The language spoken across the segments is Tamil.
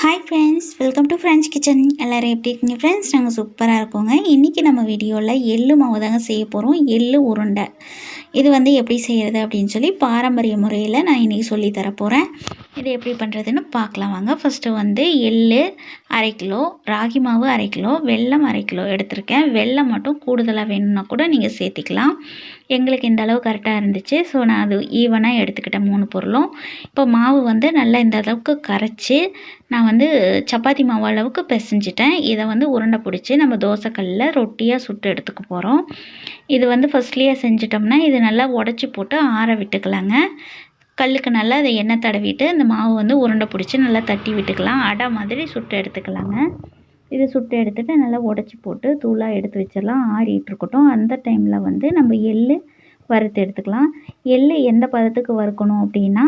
Hi friends welcome to friends kitchen எல்லோரும் எப்படி இருக்கீங்க ஃப்ரெண்ட்ஸ் நாங்கள் சூப்பராக இருக்கோங்க. இன்றைக்கி நம்ம வீடியோவில் எள்ளு மாவு தாங்க செய்ய போகிறோம் எள்ளு உருண்டை. இது வந்து எப்படி செய்கிறது அப்படின்னு சொல்லி பாரம்பரிய முறையில் நான் இன்றைக்கி சொல்லி தரப்போகிறேன் இது எப்படி பண்ணுறதுன்னு பார்க்கலாம் வாங்க. ஃபஸ்ட்டு வந்து எள் அரை கிலோ ராகி மாவு அரை கிலோ வெல்லம் அரை கிலோ எடுத்திருக்கேன். வெல்லம் மட்டும் கூடுதலாக வேணும்னா கூட நீங்கள் சேர்த்திக்கலாம். எங்களுக்கு இந்த அளவு கரெக்டாக இருந்துச்சு. ஸோ நான் அது ஈவனாக எடுத்துக்கிட்டேன் மூணு பொருளும். இப்போ மாவு வந்து நல்லா இந்த அளவுக்கு கரைச்சி நான் வந்து சப்பாத்தி மாவு அளவுக்கு பிசைஞ்சிட்டேன். இதை வந்து உருண்டை பிடிச்சி நம்ம தோசைக்கல்லில் ரொட்டியாக சுட்டு எடுத்துக்க போகிறோம் இது வந்து ஃபஸ்ட்லேயே செஞ்சிட்டோம்னா இது நல்லா உடச்சி போட்டு ஆற விட்டுக்கலாங்க. கல்லுக்கு நல்லா அதை எண்ணெய் தடவிட்டு இந்த மாவு வந்து உருண்டை பிடிச்சி நல்லா தட்டி விட்டுக்கலாம். அடை மாதிரி சுட்டு எடுத்துக்கலாங்க. இது சுட்டு எடுத்துகிட்டு நல்லா உடச்சி போட்டு தூளாக எடுத்து வச்சிடலாம். ஆறிட்டு இருக்கட்டும். அந்த டைமில் வந்து நம்ம எள் வறுத்து எடுத்துக்கலாம். எள் எந்த பதத்துக்கு வறுக்கணும் அப்படின்னா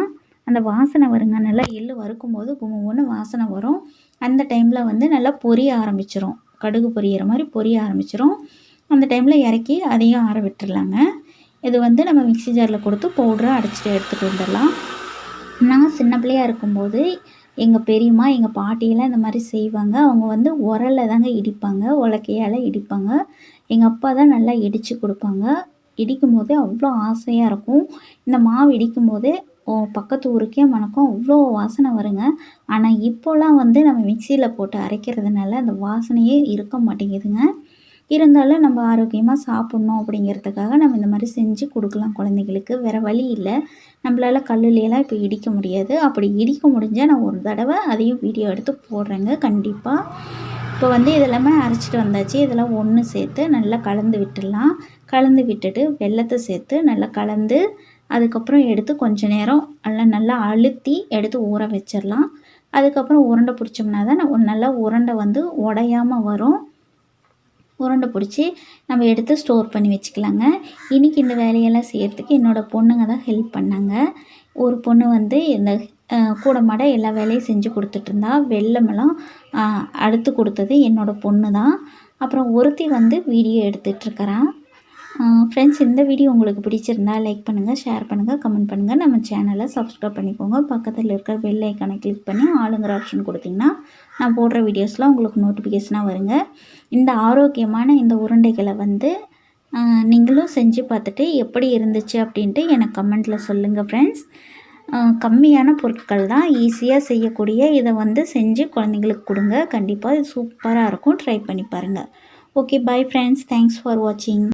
அந்த வாசனை வருங்க. நல்லா எள் வறுக்கும் போது ஒன்று வாசனை வரும். அந்த டைமில் வந்து நல்லா பொரிய ஆரம்பிச்சிரும். கடுகு பொரியிற மாதிரி பொரிய ஆரம்பிச்சிரும். அந்த டைமில் இறக்கி அதையும் ஆற விட்டுடலாங்க இது வந்து நம்ம மிக்சி ஜாரில் கொடுத்து பவுடராக அடிச்சுட்டு எடுத்துகிட்டு வந்துடலாம். நான் சின்ன பிள்ளையாக இருக்கும்போது எங்கள் பெரியம்மா எங்கள் பாட்டியெல்லாம் இந்த மாதிரி செய்வாங்க. அவங்க வந்து உரலில் தாங்க இடிப்பாங்க உலக்கையால் இடிப்பாங்க. எங்கள் அப்பா தான் நல்லா இடித்து கொடுப்பாங்க. இடிக்கும் போதே அவ்வளோ ஆசையாக இருக்கும். இந்த மாவு இடிக்கும் போதே ஓ பக்கத்து ஊருக்கே மணக்கும் அவ்வளோ வாசனை வருங்க. ஆனால் இப்போல்லாம் வந்து நம்ம மிக்சியில் போட்டு அரைக்கிறதுனால அந்த வாசனையே இருக்க மாட்டேங்குதுங்க. இருந்தாலும் நம்ம ஆரோக்கியமாக சாப்பிட்ணும் அப்படிங்கிறதுக்காக நம்ம இந்த மாதிரி செஞ்சு கொடுக்கலாம் குழந்தைங்களுக்கு வேறு வழி இல்லை. நம்மளால் கல்லுலையெல்லாம் இப்போ இடிக்க முடியாது. அப்படி இடிக்க முடிஞ்சால் நான் ஒரு தடவை அதையும் வீடியோ எடுத்து போடுறேங்க. கண்டிப்பாக இப்போ வந்து இதெல்லாமே அரைச்சிட்டு வந்தாச்சு. இதெல்லாம் ஒன்று சேர்த்து நல்லா கலந்து விட்டுடலாம். கலந்து விட்டுட்டு வெள்ளத்தை சேர்த்து நல்லா கலந்து அதுக்கப்புறம் எடுத்து கொஞ்சம் நேரம் எல்லாம் நல்லா அழுத்தி எடுத்து ஊற வச்சிடலாம். அதுக்கப்புறம் உருண்டை பிடிச்சோம்னா தான் நல்லா உருண்டை வந்து உடையாமல் வரும். உருண்டை பிடிச்சி நம்ம எடுத்து ஸ்டோர் பண்ணி வச்சுக்கலாங்க. இன்றைக்கி இந்த வேலையெல்லாம் செய்கிறதுக்கு என்னோடய பொண்ணுங்க தான் ஹெல்ப் பண்ணாங்க. ஒரு பொண்ணு வந்து இந்த கூட மாட எல்லா வேலையும் செஞ்சு கொடுத்துட்ருந்தா. வெள்ளமெல்லாம் அடுத்து கொடுத்தது என்னோடய பொண்ணு தான். அப்புறம் ஒருத்தி வந்து வீடியோ எடுத்துகிட்ருக்கறான் ஃப்ரெண்ட்ஸ் இந்த வீடியோ உங்களுக்கு பிடிச்சிருந்தா லைக் பண்ணுங்கள் ஷேர் பண்ணுங்கள் கமெண்ட் பண்ணுங்கள் நம்ம சேனலை சப்ஸ்கிரைப் பண்ணிக்கோங்க. பக்கத்தில் இருக்கிற பெல் ஐக்கானை கிளிக் பண்ணி ஆளுங்கிற ஆப்ஷன் கொடுத்திங்கன்னா நான் போடுற வீடியோஸ்லாம் உங்களுக்கு நோட்டிஃபிகேஷனாக வருங்க. இந்த ஆரோக்கியமான இந்த உருண்டைகளை வந்து நீங்களும் செஞ்சு பார்த்துட்டு எப்படி இருந்துச்சு அப்படின்ட்டு எனக்கு கமெண்ட்டில் சொல்லுங்கள் ஃப்ரெண்ட்ஸ் கம்மியான பொருட்கள் தான் ஈஸியாக செய்யக்கூடிய இதை வந்து செஞ்சு குழந்தைங்களுக்கு கொடுங்க. கண்டிப்பாக இது சூப்பராக இருக்கும். ட்ரை பண்ணி பாருங்கள் okay bye friends thanks for வாட்சிங்